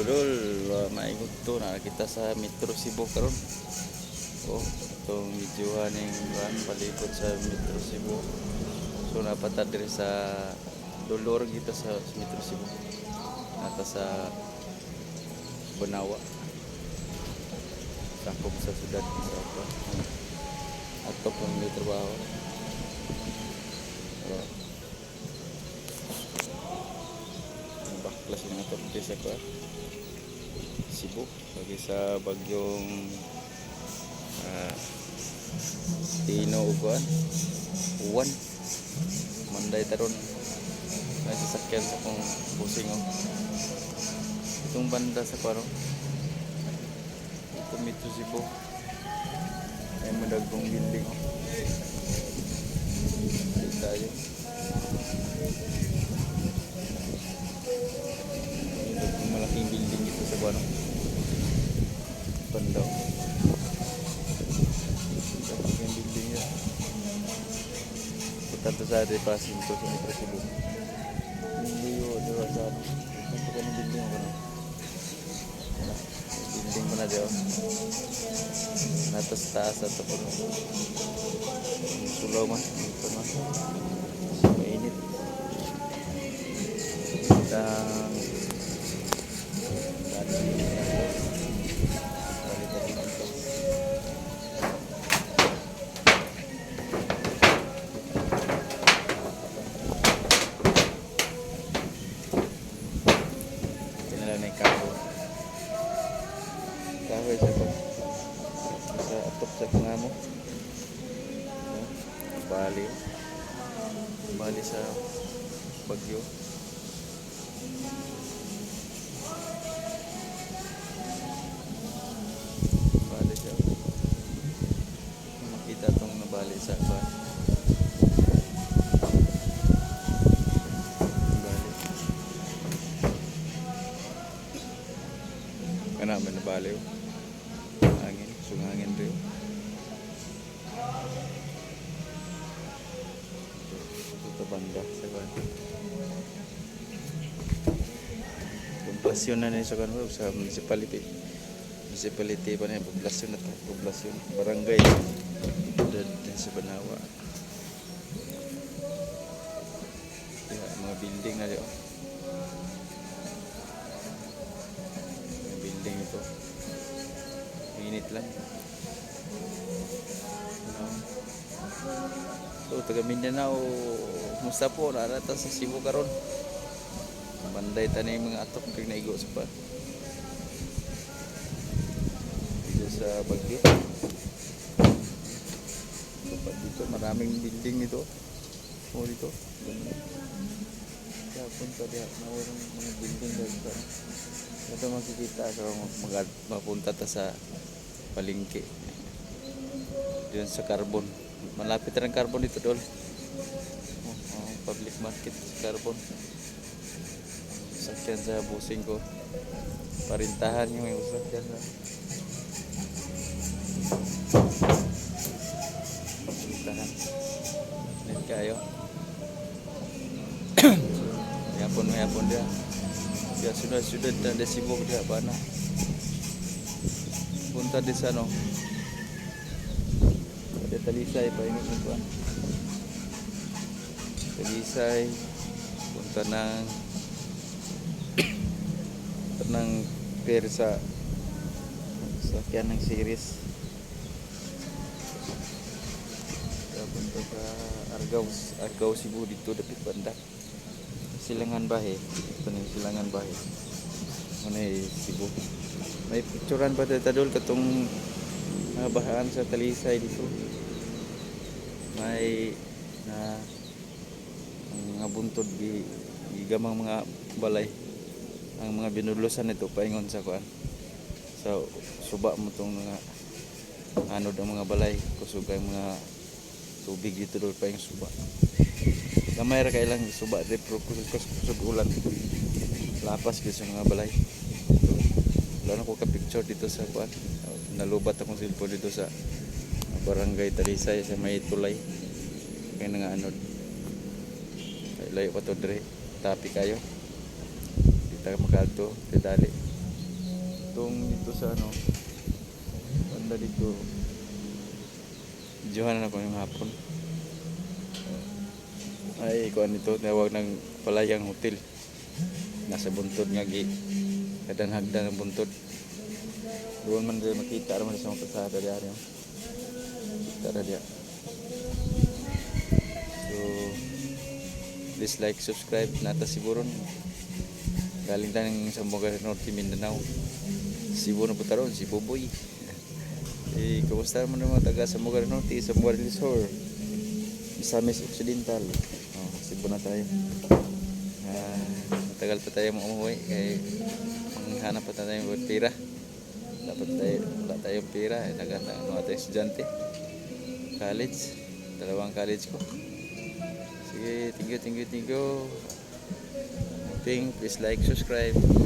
dodol uh, maingot to na kita sa Metro Cebu karon. Oh itong videohan ng van palibot sa Metro Cebu. So napatad diri sa dolor kita sa Metro Cebu. Nata sa Banawa sakop sa sudad sa apa atop may trabaho. Oh. Di sa kwa Cebu lagi sa bagyong ah, Tino uguan. Uwan. Manday taron may sasakyan sa kong busing oh. itong banda sa kwaro ito Metro Cebu. Ay madagong building oh. Tayo punta to sa repassing to sa Metro Cebu hindi yun diba sa ano ito ka ng building ko no Wala. building mo na diyo natas taas at po sulaw man ito man mainit ang Bali. Bali sa bagyo. Bali siya. Makita tong nabali sa ba. Bali. Kana man nabaliw. Hangin, sungangin rin. Banda sa kan. Poblasyon na na sa kan sa municipality. Municipality pa na yung poblasyon na to. Poblasyon. Barangay. Dad din sa Banawa. Kaya mga building na. Yung building ito. Init lang. Ano? So, taga Mindanao, musta po, narata sa Cebu karon. Banday tanay mga atop kag naigo sa pa. Dito sa Bagyo. Dapat dito, maraming building. Oh, dito. Ganun. Kaya punta diha, nawalang mga building dito. Ito makikita so mag mapunta ta sa palengke. Diyan sa carbon. Malapit na ang carbon dito dol. Oh, oh, public market carbon. Sakyan sa busing ko. Parintahan yung yung sakyan sa Parintahan. Net kayo. Yapon mo yapon dia. Ya sudah sudah dan dia dia bana. Punta di sana. Talisay pa ini semua. Talisay punta ng punta ng pier sa sakyan ng series. Punta sa Argao, Argao Cebu dito dapat banda. Silangan Bahe. Ito na Silangan. Ano eh, Cebu. May picturean pa tayo tadol katong bahaan sa Talisay dito. May na mga buntod gi gigamang mga balay. Ang mga binulusan nito paingon sa kuan sa suba mo tong mga ano ang mga balay. Kusog ang mga tubig dito doon pa yung suba. Gamay ra kay suba de pro kusog kusog ulan. Lapas gyud mga balay. Wala na ko ka picture dito sa kuan nalubat akong cellphone dito sa barangay Talisay sa may tulay kaya nga ano layo pa to dire tapi kayo kita makalto tidali Itong dito sa ano, banda dito, Diyohan na ako yung hapon. Ay, kuan nito, tawag ng Palayang Hotel. Nasa buntod nga gi. Kadan-hagdan ng buntod. Doon man din makita naman sa mga pasada diyan. Na diyan. So, please like, subscribe. Nata siguro. Galing tayo ng Sambuga Norte, Mindanao. Cebu na po taron, si Boboy. Eh, kumusta naman ang mga taga Sambuga Norte, Sambuga del Sur, Misamis Occidental. Oh, Cebu na tayo. Ah, matagal pa tayo umuwi kaya manghanap pa tayo ng pira. Dapat tayo, wala tayong pira. Eh, naganda ang mga tayo estudyante. College. Dalawang college ko. Sige, thank you, thank you, thank you. Thank, please like, subscribe.